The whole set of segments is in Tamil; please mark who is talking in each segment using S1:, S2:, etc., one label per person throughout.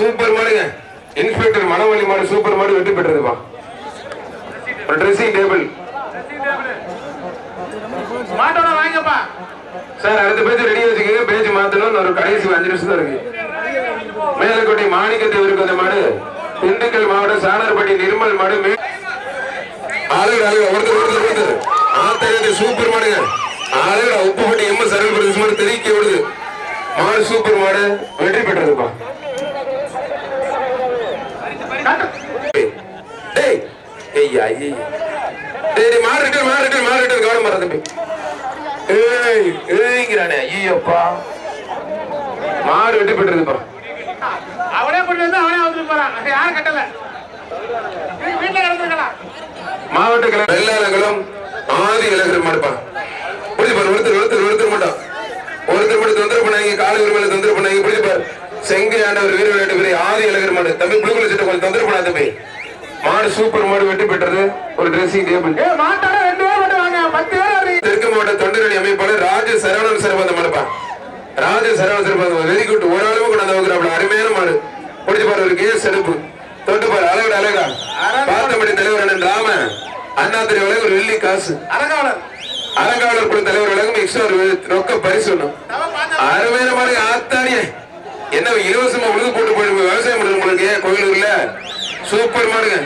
S1: சூப்பர் மாடுங்க. இன்ஸ்பெக்டர் மணவள்ளி மாடு சூப்பர் மாடு வெற்றி பெற்றதுப்பா. ஒரு ட்ரெஸ்ஸிங் டேபிள்
S2: மாட்டோட வாங்கப்பா.
S1: சார் அடுத்த பேஜ் ரெடி வச்சுக்கோங்க பேஜ் மாத்தணும் ஒரு கடைசி அஞ்சு நிமிஷம் தான் இருக்கு. மேலக்கோட்டை மாணிக்கத்தேவருக்கு அந்த மாடு. திண்டுக்கல் மாவட்டம் சாணர்பட்டி நிர்மல் மாடு. ஆளுங்க ஆளுங்க ஒருத்தர் ஒருத்தர் ஒருத்தர். ஆத்தகத்தை சூப்பர் மாடுங்க. ஆளுங்க உப்புப்பட்டி எம்ம சரல் பிரதேச மாடு தெரிவிக்க விடுது மாடு சூப்பர் மாடு வெற்றி பெற்றதுப்பா. ஐயா ஐயா மாடு ரிட்டர் மாடு ரிட்டர் கவனம் மாற தம்பி. ஏய் ஏய்ங்கிறானே. ஐயோப்பா மாடு வெட்டி பெற்றதுப்பா
S2: அவனே கொண்டு வந்து அவனே வந்து போறான். யாரும் கட்டல. நீ வீட்டுல கிடந்துருக்கலாம்
S1: மாவட்ட கலை வெள்ளாளங்களும் ஆதி இலகர் மாடுப்பா புரிஞ்சு பாரு ஒருத்தர் ஒருத்தர் ஒருத்தர் மட்டும். ஒருத்தர் மட்டும் தொந்தரவு பண்ணாங்க காலை உரிமையில தொந்தரவு பண்ணாங்க புரிஞ்சு பாரு. செங்கை ஆண்டவர் வீர விளையாட்டு ஆதி இலகர் மாடு தம்பி புழுக்குல சட்டை கொஞ்சம் தொந்தரவு பண்ணாத தம்பி. மாடு சூப்பர் மாடு வெட்டி பெற்றது. ஒரு ட்ரெஸ்ஸிங் டேபிள் தெற்கு மாவட்ட தொண்டரணி அமைப்பாளர் ராஜ சரவணன் சிறப்பாந்த மாடுப்பா ராஜ சரவணன் சிறப்பாந்த வெரி குட் ஒரு அளவு கொண்டாந்து வைக்கிறாப்ல அருமையான மாடு. பிடிச்சு பாரு ஒரு கேஸ் எடுப்பு தொட்டு பாரு அழகா அழகா. பாத்தமடி தலைவர் அண்ணன் ராம அண்ணாத்திரி வழங்க ஒரு வெள்ளி காசு.
S2: அரங்காவலர்
S1: அலங்காவலர் குழு தலைவர் வழங்கும் எக்ஸ்ட்ரா ஒரு ரொக்க பரிசு ஒண்ணும் அருமையான மாடு ஆத்தாடியே. என்ன இலவசமா உழுது போட்டு போயிடுங்க. விவசாயம் பண்ணுறது உங்களுக்கு கோயிலூர்ல? சூப்பர் மாடுங்க.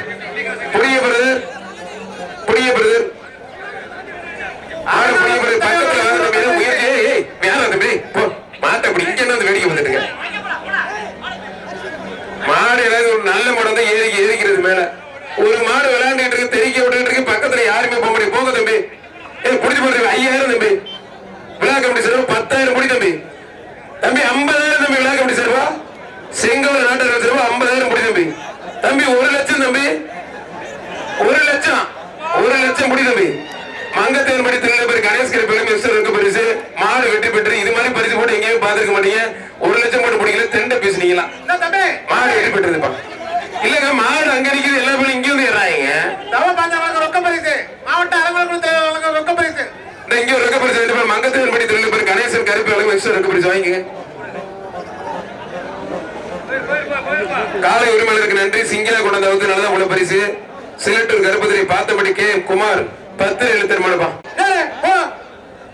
S1: புரிய பிரதர் புரிய பிரதர் ஆறு புரிய பிரதர் பக்கத்துல வேற தம்பி ஏதோ முயற்சி ஏய், ஏய் வேணாம் தம்பி போ மாட்டை அப்படி இங்க என்ன வந்து வேடிக்கை வந்துட்டுங்க மாடு ஏதாவது ஒரு நல்ல மாடு வந்து ஏறி ஏறிக்கிறது மேல ஒரு மாடு விளையாண்டுட்டு இருக்கு தெரிக்க விட்டுட்டு இருக்கு பக்கத்துல யாருமே போக முடியும் போங்க தம்பி ஏய் புடிச்சு போடுறது ஐயாயிரம் தம்பி விழா கமிட்டி செலவு பத்தாயிரம் கோடி தம்பி தம்பி ஐம்பதாயிரம் தம்பி விழா கமிட்டி செலவா செங்கோல் நாட்டு செலவு ஐம்பதாயிரம் கோடி தம்பி தம்பி ஒரு லட்சம் தம்பி ஒரு லட்சம் ஒரு லட்சம் முடி தம்பி மங்கத்தேன் படி திருநெல்வேலி பேர் கணேஷ் கிரி பெரும் மிஸ்டர் இருக்க பரிசு மாடு வெட்டி பெற்று இது மாதிரி பரிசு போட்டு எங்கேயும் பார்த்திருக்க மாட்டீங்க ஒரு லட்சம் போட்டு பிடிக்கல தெண்ட பேசுனீங்களா
S2: என்ன தம்பி
S1: மாடு வெட்டி பெற்றதுப்பா இல்லங்க மாடு அங்க நிக்குது எல்லா பேரும் இங்க வந்து ஏறாங்க
S2: தவ பாஞ்ச வழங்க ரொக்க பரிசு மாவட்ட அரங்காவலர் தலைவர் வழங்க ரொக்க பரிசு
S1: இந்த இங்க ஒரு ரெக்க பரிசு ரெண்டு பேர் மங்கத்தேன் படி திருநெல்வேலி பேர் கணேசன் கருப்பு அளவு மிஸ்டர் இருக்க பரிசு வாங்கிங்க காலை உரிமையாளருக்கு நன்றி சிங்கிலா கொண்டாந்த வந்து நல்லதா உள்ள பரிசு சிலட்டூர் கருப்பதிரை பார்த்தபடி கே எம் குமார் பத்து எழுத்தர் மடப்பா
S2: ஏலே, போ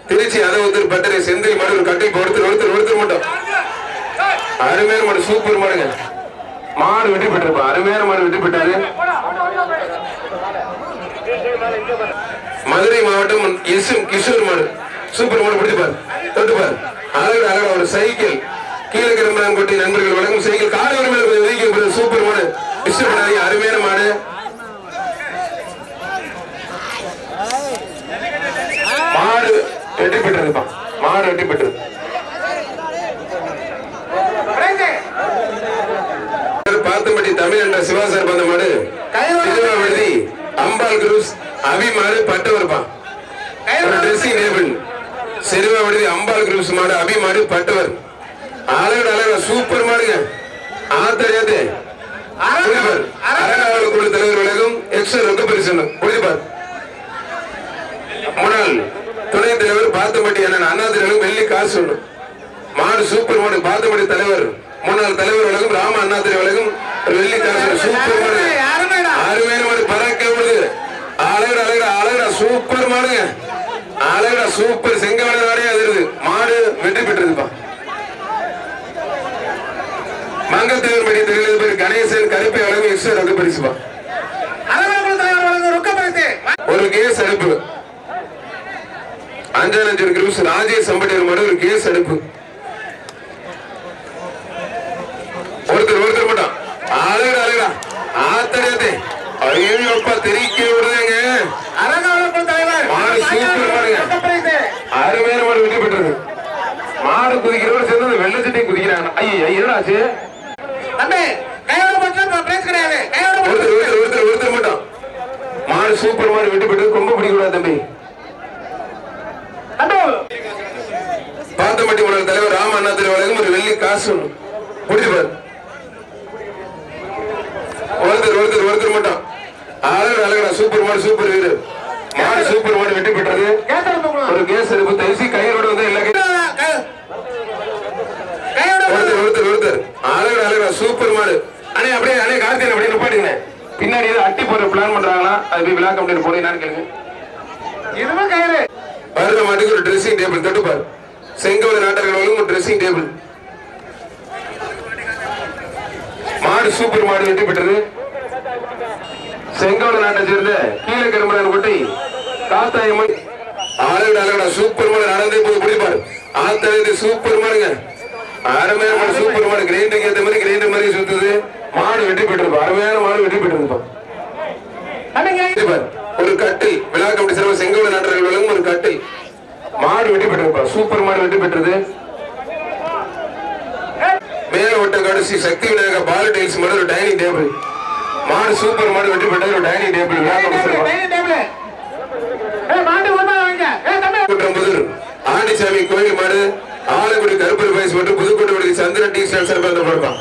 S1: திருச்சி அதவத்தூர் பட்டறை செந்தில் மாடு ஒரு கட்டை ஒருத்தர் ஒருத்தர் ஒருத்தர் மட்டும். அருமையான மாடு சூப்பர் மாடுங்க. மாடு வெற்றி பெற்றிருப்பா. அருமையான மாடு வெற்றி பெற்றாரு. மதுரை மாவட்டம் எஸ் கிஷோர் மாடு. சூப்பர் மாடு பிடிச்சுப்பாரு பாரு அழகு அழகா ஒரு சைக்கிள். கீழே கிளம்புறாங்கோட்டை நண்பர்கள். வழங்கும் சைக்கிள் காலை உரிமையில் கொஞ்சம் ஒதுக்கி சூப்பர் மாடு. டிஸ்டர்ப் பண்ணாதீங்க அருமையான மாடு. மாடு வெற்றி பெற்றிருப்பான். மாடு வெற்றி பெற்றது பாத்தம்பட்டி தமிழ் என்ற சிவாசார் பந்த மாடு. திருவாவூர்தி அம்பாள் குரூஸ் அபி மாடு பட்டவர்ப்பா ஒரு ட்ரெஸ்ஸிங் அம்பாள் குரூஸ் மாடு அபி மாடு பட்டவர் அழகு அழகு சூப்பர் மாடுங்க. ஆத்தரியாதே அரங்காவல் குழு தலைவர் உலகம் எக்ஸ்ட்ரா ரொக்க பரிசு புரிப்பார் முன்னாள். துணைத் தலைவர் பாத்தம்பட்டி அண்ணன் அண்ணாதிரி வெள்ளி காசு ஒண்ணு மாடு சூப்பர் மாடு பாத்தம்பட்டி தலைவர். முன்னாள் தலைவர் உலகம் ராம அண்ணாதிரி உலகம் ஒரு வெள்ளி காசு சூப்பர் மாடு. அருமையான மாடு பறக்க விடுது. அழகுடா அழகுடா அழகுடா சூப்பர் மாடுங்க. அழகுடா சூப்பர் நாடே அதிருது மாடு வெற்றி பெற்றதுப்பா மங்கத்தேவர் படி தெரிகிறது பேர் கணேசன் கருப்பை அழகு எக்ஸ்ட்ரா ரொக்க பரிசுப்பா
S2: தலைவர்
S1: ஒரு கேஸ் அடுப்பு அஞ்சானஞ்சர் கிரூஸ் ராஜேஷ் அம்பட்டியர் மாடு ஒரு கேஸ் அடுப்பு ஒருத்தர் ஒருத்தர் மட்டும். அழகுடா அழகுடா ஆத்தடியாத்தே ஐயோ அப்பா தெரிவிக்க மாடு சூப்பர்
S2: பரிசு
S1: அருமையான மாடு வெற்றி பெற்றது மாடு குதிக்கிறோட சேர்ந்து வெள்ளை சட்டையும் குதிக்கிறாங்க. ஐயோ
S2: கையோட
S1: ஒருத்தர் ஒருத்தர் ஒருத்தர் மட்டும். மாடு சூப்பர் மாடு வெற்றி பெற்றது கொம்ப பிடிக்க கூடாது தம்பி
S2: தம்பி
S1: பாத்தமட்டி உலக தலைவர் ராம அண்ணாதிரி ஒண்ணு பிடிச்சு பாரு. ஒருத்தர் ஒருத்தர் ஒருத்தர் மட்டும். அழகு அழகடா சூப்பர் மாடு சூப்பர் வீடு. மாடு சூப்பர் மாடு வெற்றி பெற்றது ஒரு கேஸ் எடுப்பு தயசி கையோட வந்து எல்லா ஒருத்தர் ஒருத்தர் ஒருத்தர். அழகு அழகடா சூப்பர் மாடு. அண்ணே அப்படியே அண்ணே கார்த்தியன் அப்படியே நிப்பாட்டுங்க. பின்னாடி ஏதோ அட்டி போற பிளான் பண்றாங்களா? அது போய் விழா கம்பெனி போனீங்க என்னன்னு கேளுங்க.
S2: இதுவும் கயிறு
S1: வருட மாட்டுக்கு ஒரு ட்ரெஸ்ஸிங் டேபிள் தொட்டுப்பார் செங்கோல நாட்டர்களும் ஒரு ட்ரெஸ்ஸிங் டேபிள் மாடு சூப்பர் மாடு வெற்றி பெற்றது. செங்கோல நாட்டை சேர்ந்த கீழே குட்டி காத்தாயம்மன் அழகடா அழகடா சூப்பர் மாடு நடந்தே போய் குடிப்பாரு. ஆத்தழகு சூப்பர் மாடுங்க. அருமையான மாடு சூப்பர் மாடு. கிரைண்டருக்கு ஏத்த மாதிரி கிரைண்டர் மாதிரி சுத்துது. மாடு வெற்றி பெற்றிருப்பா அருமையான மாடு வெற்றி பெற்றிருப்பா ஒரு கட்டில் விழா கமிட்டி சிறப்பு செங்கோல நாட்டர்கள் விளங்கும் ஒரு கட்டில். மாடு வெட்டி பெற்றிருப்பா சூப்பர் மாடு வெட்டி பெற்றது. மேல ஒட்ட கடைசி சக்தி விநாயக பால டைல்ஸ் மாடு ஒரு டைனிங் டேபிள் மாடு சூப்பர் மாடு வெட்டி பெற்றது ஒரு டைனிங் டேபிள் குற்றம்புதூர் ஆண்டிசாமி கோயில் மாடு. ஆலங்குடி கருப்பர் வயசு மற்றும் புதுக்கோட்டை சந்திரன் டீ ஸ்டால் சிறப்பாக போடுப்பான்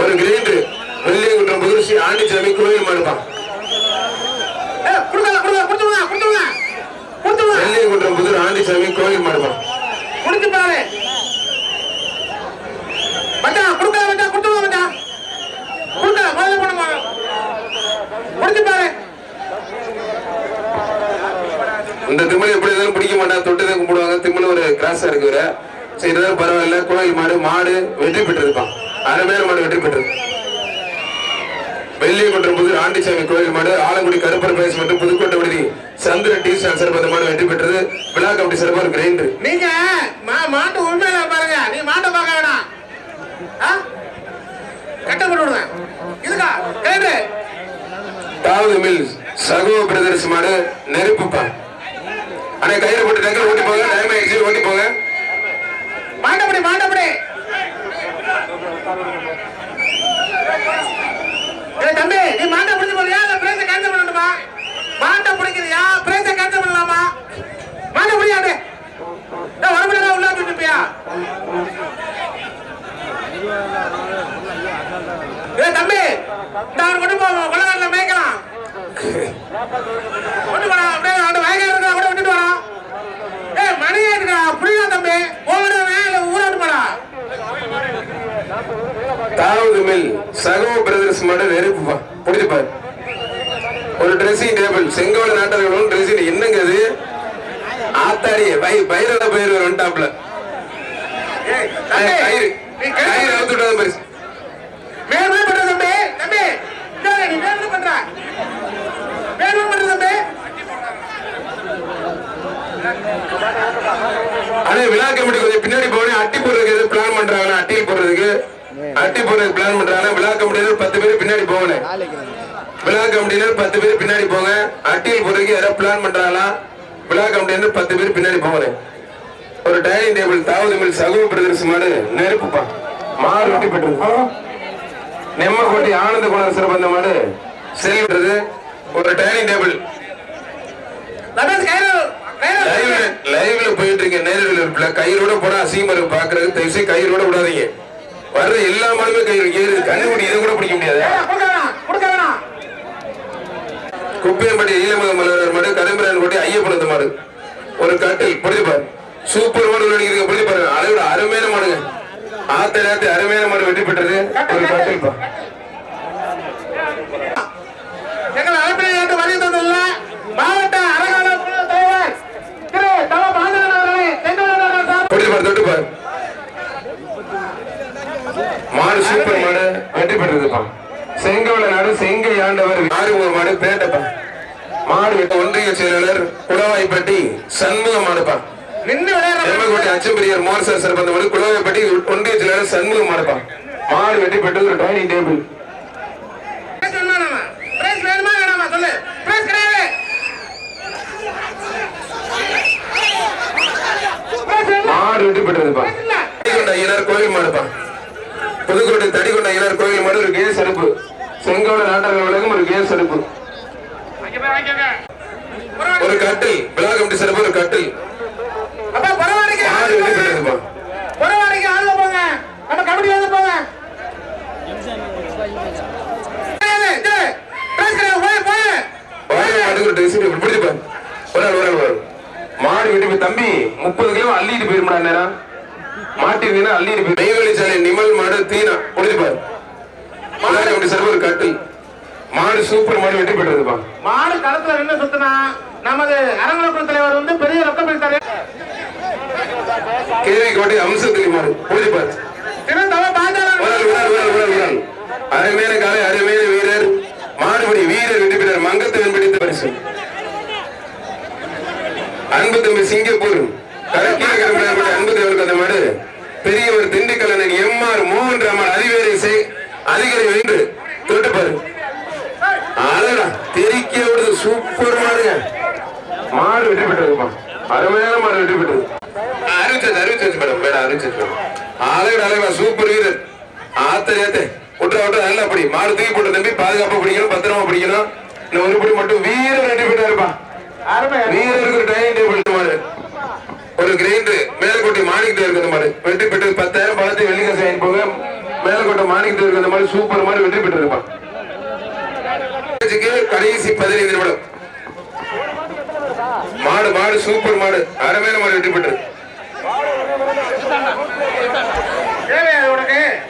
S1: ஒரு கிரைண்டர் வெள்ளியங்குன்றம் புதூர் ஸ்ரீ ஆண்டிசாமி கோயில் மாடுப்பான் வெள்ளியங்குன்றம் புதூர் ஆண்டிசாமி கோயில் மாடுப்பான்
S2: குடுத்து பாரு. மச்சான் மச்சான் முதல்ல பண்ணுமா குடுத்து பாரு.
S1: இந்த திமிழ் எப்படி இருந்தாலும் பிடிக்க மாட்டான் தொட்டு தான் கும்பிடுவாங்க. திமிழ் ஒரு கிராஸா இருக்கு வேற சரி இருந்தாலும் பரவாயில்ல. கோயில் மாடு மாடு வெற்றி பெற்றிருப்பான் அருமையான மாடு வெற்றி பெற்றது வெள்ளியகுன்றம் புது ஆண்டிசாமி கோயில் மாடு. ஆலங்குடி கருப்பர் பேஸ் மற்றும் புதுக்கோட்டை விடுதி. சந்திர டி ஸ்டால் சிறப்பு மாடு வெற்றி பெற்றது. விழா கமிட்டி சிறப்பாக கிரைண்டர்
S2: நீங்க மாட்டு உண்மையில பாருங்க. நீ மாட்டை பார்க்க வேணாம்? கட்ட போட்டு கேடு
S1: தாவது மில் சகோ பிரதர்ஸ் மாடு நெருப்புப்பா அண்ணே கயிறு போட்டு டக்கர் ஓட்டி போங்க டைம் ஆயிடுச்சு ஓட்டி போங்க
S2: மாட்டப்படி மாட்டப்படி ஏய் தம்பி நீ மாட்டை பிடிச்சு போறியா இல்ல பிரேச கேன்சல் பண்ணணுமா மாட்டை பிடிக்கிறியா பிரேச கேன்சல் பண்ணலாமா மாட்டை பிடிக்காது ஏய் வரமுடியா உள்ள வந்துட்டியா ஏய் தம்பி நான் கொண்டு போ கொள்ளக்காரில் மேய்க்கலாம் கொண்டு போடா அப்படியே அந்த வயக்கார இருக்கா கூட விட்டுட்டு வரா ஏய் மணி ஆயிடுக்கா புரியுதா தம்பி ஓடுவே இல்ல ஊர விட்டு போடா
S1: தாவது மில் சகோ பிரதர்ஸ் மாடு நெருப்புப்பா பிடிச்சுப்பாரு. ஒரு ட்ரெஸ்ஸிங் டேபிள் செங்கோல நாட்டர்களும் ட்ரெஸ்ஸிங் என்னங்க அது? ஆத்தாடி பை பைரவ பயிர் வந்துட்டாப்ல கயிறு. கயிறு அவுத்து விட்டாத பெருசு.
S2: வேணுமே பண்ற தம்பி தம்பி. நீ பண்ற. வேணுமே பண்ற தம்பி.
S1: ஆனா விழா கமிட்டி கொஞ்சம் பின்னாடி போனேன் அட்டி போடுறதுக்கு எதுவும் பிளான் பண்றாங்களா? அட்டியில் போடுறதுக்கு? அட்டி போடுறதுக்கு பிளான் பண்றாங்க. விழா கமிட்டியினர் பத்து பேர் பின்னாடி போகணும். விழா கமிட்டியினர் பத்து பேர் பின்னாடி போங்க. அட்டியில் போடுறதுக்கு யாராவது பிளான் பண்றாங்களா? விழா கமிட்டியினர் பத்து பேர் பின்னாடி போகணும். ஒரு டைனிங் டேபிள் தாவது மில் சகோ பிரதர்ஸ் மாடு நெருப்புப்பா. மாடு வெட்டி பெற்றது. நெம்மக்கோட்டை ஆனந்த குணர் சிறப்பந்த மாடு செல்விடுறது ஒரு டைனிங் டேபிள் லைவ்ல போயிட்டு இருக்க நேரில் கயிறோட போனா அசீமரு பாக்குறது தயவு செய்து கயிறோட விடாதீங்க. வர்ற எல்லா மாடுமே கயிறு கயிறு கண்ணுக்குடி இதை கூட பிடிக்க முடியாது. குப்பையம்பட்டி ஈழமத மலர் மாடு கரும்புரான் கோட்டை ஐயப்பனத்து மாடு. ஒரு கட்டில் பிடிப்பாரு சூப்பர் மாடு நடிக்கிறீங்க பிடிப்பாரு அளவிட அருமையான மாடுங்க. ஆத்த நேரத்தை அருமையான மாடு வெற்றி பெற்றது. ஒரு கட்டில். பா.
S2: எங்கள் அழைப்பினை ஏற்று வருகை தந்துள்ள மாவட்ட அரங்கான குழு தலைவர் திரு தவ பாலகன் அவர்களை செங்கோடன் சார்
S1: பிடிப்பாரு தொட்டுப்பாரு மாடு சூப்பர் மாடு வெற்றி பெற்றதுப்பா செங்கோல நாடு செங்கை ஆறுமுக மாடு பேட்டப்பா மாடு வெட்ட ஒன்றிய செயலாளர் குடவாய்ப்பட்டி சண்முக மாடுப்பா
S2: நின்று விளையாடுற
S1: எம்மக்கோட்டை அச்சம்பிரியர் மோர்சா சிறப்பந்த மாடு குடவாய்ப்பட்டி ஒன்றிய செயலாளர் சண்முக மாடுப்பா மாடு வெட்டி பெற்றது டைனிங் டேபிள்
S2: பிரைஸ் வேணுமா நாம? பிரைஸ் வேணுமா வேணாமா சொல்லு பிரைஸ் கிடையாது பிரைஸ் வேணுமா?
S1: மாடு வெட்டி பெற்றதுப்பா
S2: பிரைஸ் இல்ல
S1: தடிகொண்ட ஐயனார் கோயில் மாடுப்பா புதுக்கோட்டை தடிகொண்ட ஐயனார் கோயில் மாடு ஒரு கேஸ் அடுப்பு செங்கோட நாட்டர்கள் உலகம் ஒரு கேஸ் அடுப்பு
S2: அங்க போய் வாங்கிக்கோங்க
S1: ஒரு கட்டில் விழா கமிட்டி சிறப்பு ஒரு கட்டில்.
S2: அப்பா பரவாயில்லைங்க
S1: மாடு வெட்டி
S2: ஆளுங்க போங்க. நம்ம வந்து போங்க.
S1: ஒரு ஒரு ஒரு ஒரு ஆள். மாடு வெட்டி போய் தம்பி முப்பது கிலோ அள்ளிட்டு போயிருமாடா நேரம் மாட்டிருந்தீங்கன்னா அள்ளிட்டு போய் நெய்வேலி சாலை நிமல் மாடு தீனா. பிடிச்சிப்பாரு விழா கம்பெனி சர்வர் கட்டில். மாடு சூப்பர் மாடு வெற்றி பெற்றதுப்பா
S2: மாடு களத்துல நின்று சுத்தினா நமது அரங்கலக்குழு தலைவர் வந்து பெரிய ரொக்க பரிசாரு
S1: கேவி கோட்டை அம்சத்துக்கு மாடு பூஜைப்பார்
S2: திருத்தவ
S1: உடல் அருமையான காலை அருமையான வீரர். மாடுபடி வீரர் வெற்றி பெற்றார். மங்கத்தவன் பிடித்த பரிசு. அன்பு தம்பி சிங்கப்பூர் கடம்பு அன்பு தேவருக்கு அந்த மாடு. பெரியவர் திண்டுக்கல்லன் எம்ஆர் மோகன் ராமன் அதிவேரை அதிகாரி வென்று தொட்டுப்பாரு அழகா தெறிக்க விடுது சூப்பர் மாடுங்க மாடு வெற்றி பெற்றதுப்பா அருமையான மாதிரி வெற்றி பெற்றது. அறிவிச்சது அறிவிச்சது மேடம். மேடம் அறிவிச்சது மேடம். ஆலை அழகா சூப்பர் வீரர் ஆத்த ஏத்த விட்ற விட்டு நல்லா படி. மாடு தூக்கி போட்டு தம்பி பாதுகாப்பா பிடிக்கணும் பத்திரமா பிடிக்கணும். இந்த ஒரு படி மட்டும் வீரர் வெற்றி பெற்றாருப்பா. வீரருக்கு ஒரு டைனிங் டேபிள் மாடு. ஒரு கிரைண்டர் மேலக்கோட்டை மாணிக்கத்தில் இருக்கிற மாதிரி வெற்றி பெற்று பத்தாயிரம் பணத்தை வெள்ளிக்காசு வாங்கி போங்க. மேலக்கோட்டை மாணிக்கத்தில் இருக்கிற மாதிரி சூப்பர் மாதிரி வெற்றி பெற்றிருப்பான் கடைசி பதினைந்து நிமிடம். மாடு மாடு சூப்பர் மாடு. அருமையான மாடு வெற்றி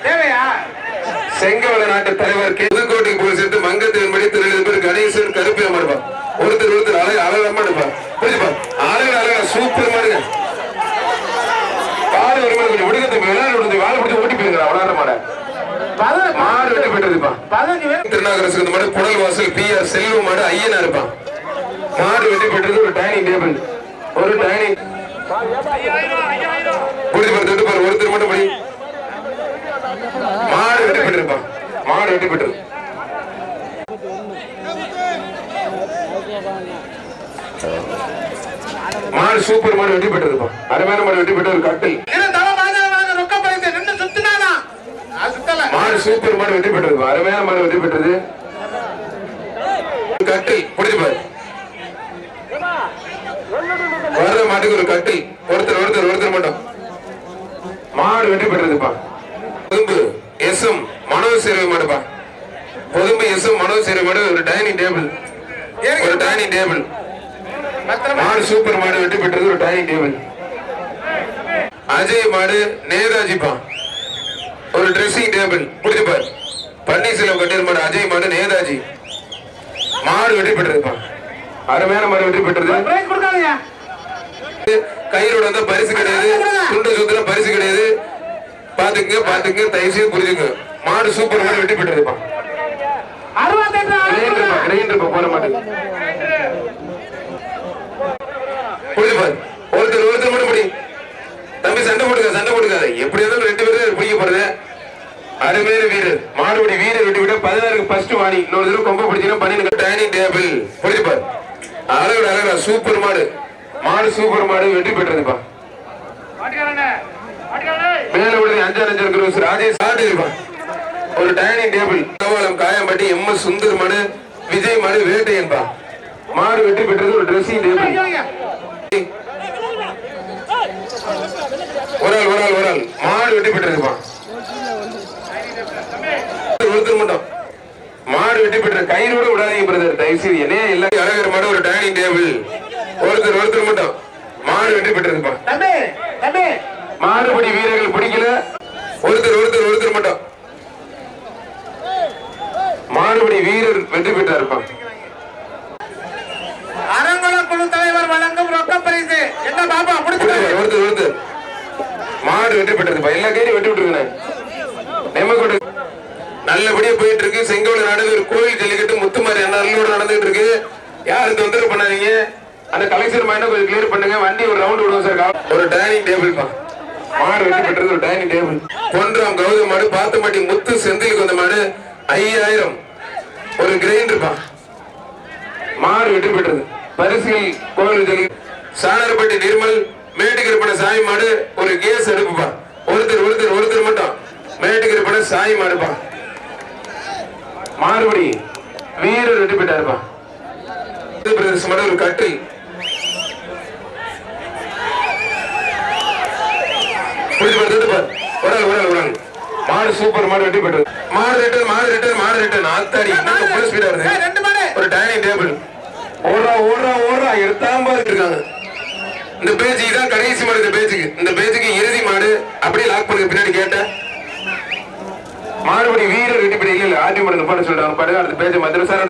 S2: தேவையா
S1: செங்கவள நாட்டு தலைவர் புதுக்கோட்டை போலீஸ் எடுத்து மங்கத்தின் படி பேர் கணேசன் கருப்பியா மாடுப்பா ஒருத்தர் ஒருத்தர் அழகு அழகா எடுப்பா புரியுப்பா அழகு அழகா சூப்பர் மாடுங்க. பாடு ஒரு மாதிரி கொஞ்சம் விடுங்க தம்பி. விளையாட விடுங்க வாழை பிடிச்சி ஓட்டி போயிருங்க விளையாட மாட. மாடு வெட்டி
S2: பேர்.
S1: திருநாகரசுக்கு இந்த மாடு புடல் வாசல் பி ஆர் செல்வம் மாடு ஐயனா இருப்பான். மாடு வெட்டி பெற்றது ஒரு டைனிங் டேபிள் ஒரு டைனிங் புரிஞ்சு பாரு ஒருத்தர் மட்டும் படி மாடு வெட்டி பெற்றிருப்பான் மாடு வெட்டி பெற்றது. மாடு சூப்பர் மாடு வெட்டி பெற்றதுப்பா அருமையான மாடு வெட்டி பெற்ற ஒரு கட்டில். மாடு சூப்பர் மாடு வெற்றி பெற்றது அருமையான மாடு வெற்றி பெற்றது. கட்டில் பிடிச்சு பாரு. வர்ற மாட்டுக்கு ஒரு கட்டில். ஒருத்தர் ஒருத்தர் ஒருத்தர் மட்டும். மாடு வெற்றி பெற்றதுப்பா. பொதும்பு எஸ் எம் மனோஜ் சேவை மாடுப்பா. பொதும்பு எஸ் எம் மனோஜ் சேவை மாடு ஒரு டைனிங் டேபிள். ஒரு டைனிங் டேபிள். மாடு சூப்பர் மாடு வெற்றி பெற்றது ஒரு டைனிங் டேபிள். அஜய் மாடு நேதாஜிப்பா. ஒரு ட்ரெஸ்ஸிங் டேபிள். முடிச்சு பாரு பன்னீர்செல்வம் கட்டியர் மாடு அஜய் மாடு நேதாஜி. மாடு வெற்றி பெற்றதுப்பா. அருமையான மாடு வெற்றி பெற்றது.
S2: பிரேக் கொடுக்காதீங்க
S1: கயிறோட வந்தா பரிசு கிடையாது துண்டு சுத்துல பரிசு கிடையாது. பாத்துங்க பாத்துங்க தயவு செய்து புரிஞ்சுங்க மாடு சூப்பர் மாடு வெட்டி பெற்றதுப்பா
S2: அறுபத்தெட்டு
S1: போட மாட்டேங்க புரியுது பாரு. ஒருத்தர் ஒருத்தர் மட்டும் படி. தம்பி சண்டை போட்டுக்க சண்டை போட்டுக்காத எப்படி இருந்தாலும் ரெண்டு பேரும் பிடிக்க போறது. அருமையான வீரர். மாடுபடி வீரர் விட்டு விட பதினாறுக்கு ஃபர்ஸ்ட் வாணி இன்னொரு தடவை கொம்ப பிடிச்சினா பன்னெண்டு டைனிங் டேபிள் புரியுது பாரு. அழகு அழகா சூப்பர் மாடு. மாடு சூப்பர் மாடு வெற்றி பெற்றதுப்பா. மேல விடுது அஞ்சாறு அஞ்சு இருக்கிற ராஜேஷ் ஆட்டு இருப்பான் ஒரு dining table Kovalam Kayampatti M S Sundar மாடு விஜய் மாடு வேட்டையன்பா. மாடு வெற்றி பெற்றது ஒரு ட்ரெஸ்ஸிங் டேபிள் ஒரு ஆள் ஒரு ஆள் ஒரு ஆள் மாடு வெட்டி பெற்றிருப்பா ஒருத்தர் மட்டும். மாடு வெட்டி பெற்ற கையிலோட விடாதீங்க பிரதர் தயவுசெய்து என்ன எல்லாம் அழகர் மாடு ஒரு டைனிங் டேபிள் ஒருத்தர் ஒருத்தர் மட்டும். மாடு வெட்டி பெற்றிருப்பா மாடுபடி வீரர்கள் பிடிக்கல. ஒருத்தர் ஒருத்தர் ஒருத்தர் மட்டும். மாடுபடி வீரர் வெற்றி பெற்றாருப்பா.
S2: அரங்கல குழு தலைவர் வழங்கும் ரொக்க பரிசு. என்ன பாப்பா முடிச்சு
S1: ஒருத்தர் ஒருத்தர் மாடு வெற்றி பெற்றதுப்பா எல்லா கையிலும் வெட்டி விட்டுருக்கேன் நெம்மக்கோட்டை நல்லபடியா போயிட்டு இருக்கு செங்கோல நடந்து ஒரு கோயில் ஜல்லிக்கட்டு முத்துமாரி அண்ணாரோட நடந்துட்டு இருக்கு யாரும் தொந்தரவு பண்ணாதீங்க. அந்த கலெக்ஷன் மைண்ட் கொஞ்சம் கிளியர் பண்ணுங்க. வண்டி ஒரு ரவுண்ட் விடுவோம் சார் ஒரு டைனிங் டேபிள் பா. மாடு வெட்டி பெற்றது ஒரு டைனிங் டேபிள் பொன்றாம் கௌதம் மாடு பாத்தமாட்டி முத்து செந்திலுக்கு வந்த மாடு ஐயாயிரம். ஒரு கிரைண்டர் பா. மாடு வெற்றி பெற்றது. பரிசுகள் கோவில் ஜல்லி சாணர்பட்டி நிர்மல் மேட்டுக்கிருப்பன சாய் மாடு ஒரு கேஸ் அடுப்புப்பா ஒருத்தர் ஒருத்தர் ஒருத்தர் மட்டும். மேட்டுக்கிருப்பன சாய் மாடுப்பா மாறுபடி வீரர் வெற்றி பெற்றாருப்பா இது பிரதேசம் மாடு ஒரு கட்டில். மாடு சூப்பர் மாடு வெட்டி பெற்றது. மாடு ரிட்டர்ன் மாடு ரிட்டர்ன் மாடு ரிட்டர்ன் ஆத்தாடி இன்னும் ஃபுல் ஸ்பீடா
S2: மாடு
S1: ஒரு டைனிங் டேபிள் ஓடுறா ஓடுறா ஓடுறா. எடுத்தாம இருக்காங்க. இந்த பேஜ் இதான் கடைசி மாடு இந்த பேஜுக்கு இந்த பேஜுக்கு இறுதி மாடு. அப்படியே லாக் பண்ணுங்க பின்னாடி கேட்ட மாடுபடி வீரர் வெட்டிப்படி இல்ல இல்ல ஆட்டி மாடு நிப்பாட சொல்றாங்க பாருங்க அடுத்த பேஜ மத்திர சார்